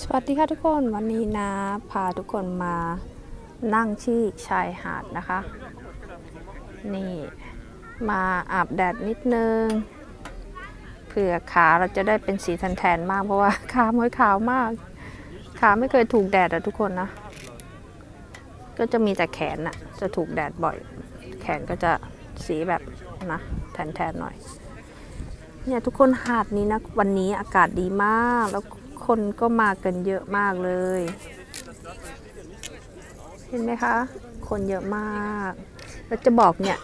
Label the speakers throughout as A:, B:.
A: สวัสดีค่ะทุกคนวันนี้นะพาทุกคนมานั่งที่ชายหาดนะคะ นี่มาอาบแดดนิดนึงเผื่อขาเราจะได้เป็นสีแทนๆมากเพราะว่าขาม้อยขาวมาก ขาไม่เคยถูกแดดอะทุกคนนะ ก็จะมีแต่แขนอะจะถูกแดดบ่อย แขนก็จะสีแบบนะแทนๆหน่อยเนี่ยทุกคนหาดนี้นะวันนี้อากาศดีมากแล้ว คนก็มากันเยอะมากเลย เห็นไหมคะ คนเยอะมากแล้วจะบอกเนี่ย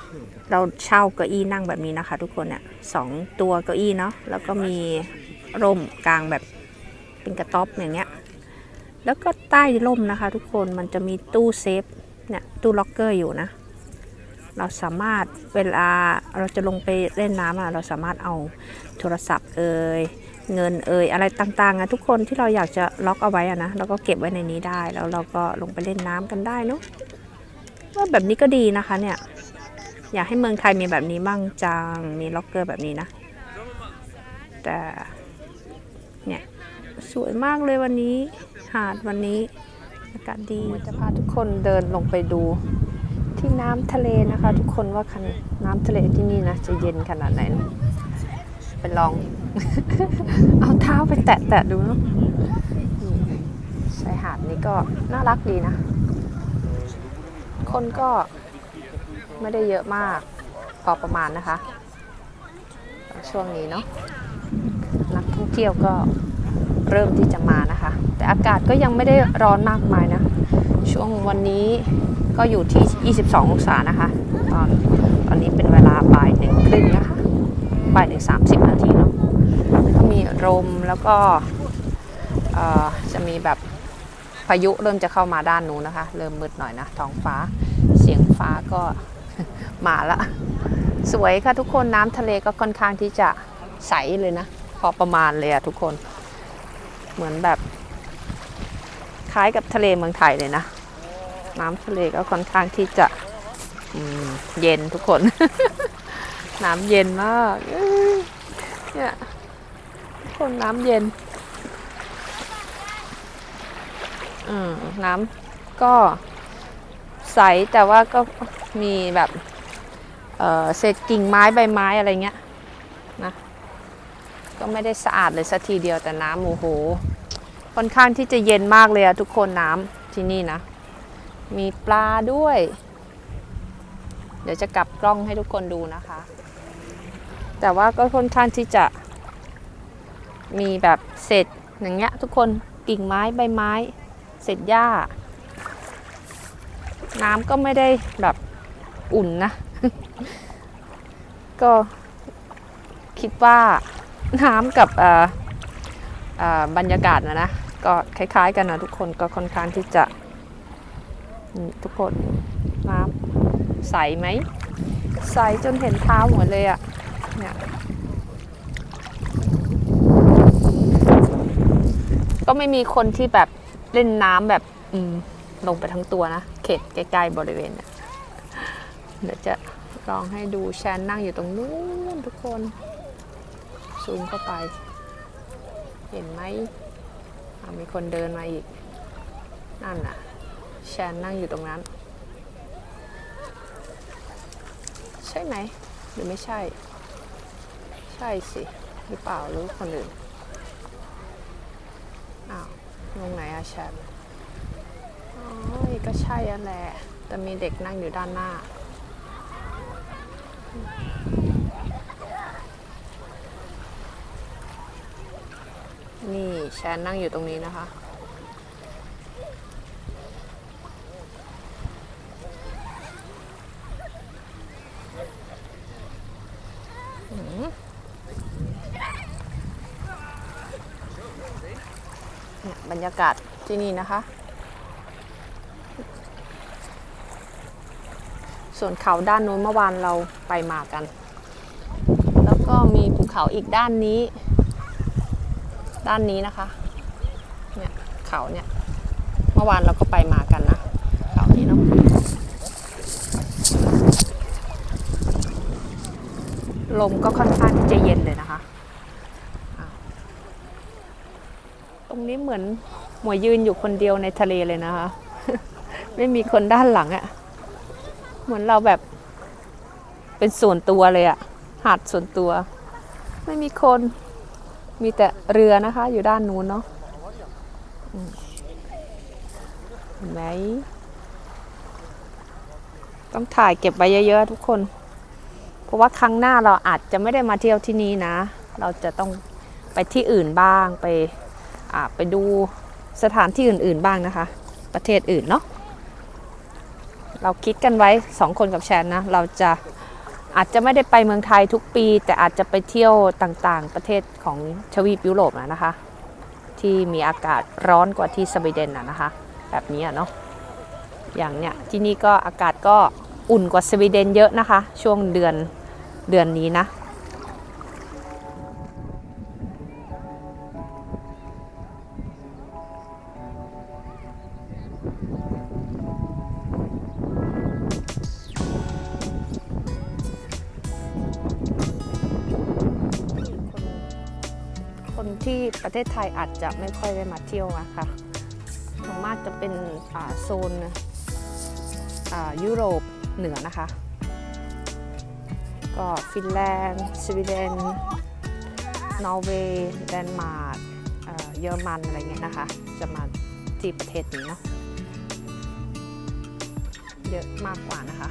A: เราเช่าเก้าอี้นั่งแบบนี้นะคะ ทุกคนเนี่ยสองตัวเก้าอี้เนาะแล้วก็มีร่มกลางแบบเป็นกระต๊อบอย่างเงี้ย แล้วก็ใต้ร่มนะคะ ทุกคนมันจะมีตู้เซฟเนี่ยตู้ล็อกเกอร์อยู่นะ เราสามารถเวลาเราจะลงไปเล่นน้ำอะเราสามารถเอาโทรศัพท์เอ่ย เงินเอ่ยอะไรต่างๆอะทุกคนที่เราอยากจะล็อกเอาไว้อะนะเราก็เก็บไว้ในนี้ได้แล้วเราก็ลงไปเล่นน้ำกันได้เนาะว่าแบบนี้ก็ดีนะคะเนี่ย อยากให้เมืองไทยมีแบบนี้บ้างจังมีล็อกเกอร์แบบนี้นะ แต่เนี่ยสวยมากเลยวันนี้หาดวันนี้อากาศดีจะพาทุกคนเดินลงไปดูที่น้ำทะเลนะคะ ทุกคนว่านน้ำทะเลที่นี่นะจะเย็นขนาดไหนไปลอง เอาเท้าไปแตะแตะดูเนาะชายหาดนี้ก็น่ารักดีนะ คนก็ไม่ได้เยอะมากพอประมาณนะคะ ช่วงนี้เนาะนักท่องเที่ยวก็เริ่มที่จะมานะคะ แต่อากาศก็ยังไม่ได้ร้อนมากมายนะ ช่วงวันนี้ก็อยู่ที่ 22 องศานะคะ ตอนตอนนี้เป็นเวลาบ่ายหนึ่งครึ่งนะคะ บ่ายหนึ่งสามสิบนาทีเนาะก็มี ลมแล้วก็จะมีแบบพายุเริ่มจะเข้ามาด้านนู้นนะคะ เริ่มมืดหน่อยนะท้องฟ้าเสียงฟ้าก็มาละสวยค่ะทุกคนน้ำทะเลก็ค่อนข้างที่จะใสเลยนะ พอประมาณเลยอะทุกคน เหมือนแบบ คล้ายกับทะเลเมืองไทยเลยนะ น้ำทะเลก็ค่อนข้างที่จะเย็นทุกคน น้ำเย็นมากเนี่ย ทุกคนน้ำเย็นอืมน้ำก็ใสแต่ว่าก็มีแบบเเศษกิ่งไม้ใบไม้อะไรเงี้ยนะก็ไม่ได้สะอาดเลยสักทีเดียวแต่น้ำโอ้โหค่อนข้างที่จะเย็นมากเลยอะทุกคนน้ำที่นี่นะ มีปลาด้วย เดี๋ยวจะกลับกล้องให้ทุกคนดูนะคะ แต่ว่าก็ค่อนข้างที่จะ มีแบบเศษอย่างเงี้ยทุกคนกิ่งไม้ใบไม้เศษหญ้า น้ำก็ไม่ได้แบบอุ่นนะ ก็คิดว่าน้ำกับอ่อเอ่อบรรยากาศนะนะก็คล้ายๆกันนะทุกคนก็ค่อนข้างที่จะทุกคนน้ำใสไหม ใสจนเห็นเท้าหมดเลยอะ่ะเนี่ย ก็ไม่มีคนที่แบบเล่นน้ำแบบอืมลงไปทั้งตัวนะ เขตใกล้ๆบริเวณเนี่ยเดี๋ยวจะลองให้ดูแชนนั่งอยู่ตรงนู้นทุกคน ซูมเข้าไป เห็นไหมมีคนเดินมาอีก นั่นน่ะ แชนนั่งอยู่ตรงนั้น ใช่ไหม หรือไม่ใช่ ใช่สิ หรือเปล่าหรือคนอื่นาวลงไหนอะแชนอ๋อก็ใช่อันแหละ แต่มีเด็กนั่งอยู่ด้านหน้า นี่แชนนั่งอยู่ตรงนี้นะคะ อืมเนี่ย บรรยากาศที่นี่นะคะ ส่วนเขาด้านนู้นเมื่อวานเราไปมากัน แล้วก็มีภูเขาอีกด้านนี้ ด้านนี้นะคะ เนี่ยเขาเนี่ย เมื่อวานเราก็ไปมากันนะ เขานี้เนาะลมก็ค่อนข้างที่จะเย็นเลยนะคะอ้าว ต รงนี้เหมือนหมวยยืนอยู่คนเดียวในทะเลเลยนะคะ ไม่มีคนด้านหลังอะเหมือนเราแบบเป็นส่วนตัวเลยอะหาดส่วนตัว ไม่มีคน มีแต่เรือนะคะ อยู่ด้านนู้นเนาะเห็นไหมต้องถ่ายเก็บไว้เยอะๆทุกคน เพราะว่าครั้งหน้าเราอาจจะไม่ได้มาเที่ยวที่นี่นะ เราจะต้องไปที่อื่นบ้างไป ไปดูสถานที่อื่น ๆ บ้างนะคะ ประเทศอื่นเนาะเราคิดกันไว้สองคนกับแชนนะ เราจะอาจจะไม่ได้ไปเมืองไทยทุกปี แต่อาจจะไปเที่ยวต่างๆ ประเทศของทวีปยุโรปนะนะคะ ที่มีอากาศร้อนกว่าที่สวีเดนนะนะคะ แบบนี้เนาะอย่างเนี้ยที่นี่ก็อากาศก็อุ่นกว่าสวีเดนเยอะนะคะ ช่วงเดือนเดือนนี้นะ ที่ประเทศไทยอาจจะไม่ค่อยได้มาเที่ยวอะค่ะส่วนมากจะเป็นโซนยุโรปเหนือนะคะ ก็ฟินแลนด์สวีเดน นอร์เวย์ เดนมาร์กเยอรมันอะไรเงี้ยนะคะ จะมาที่ประเทศนี้เนาะเยอะมากกว่านะคะ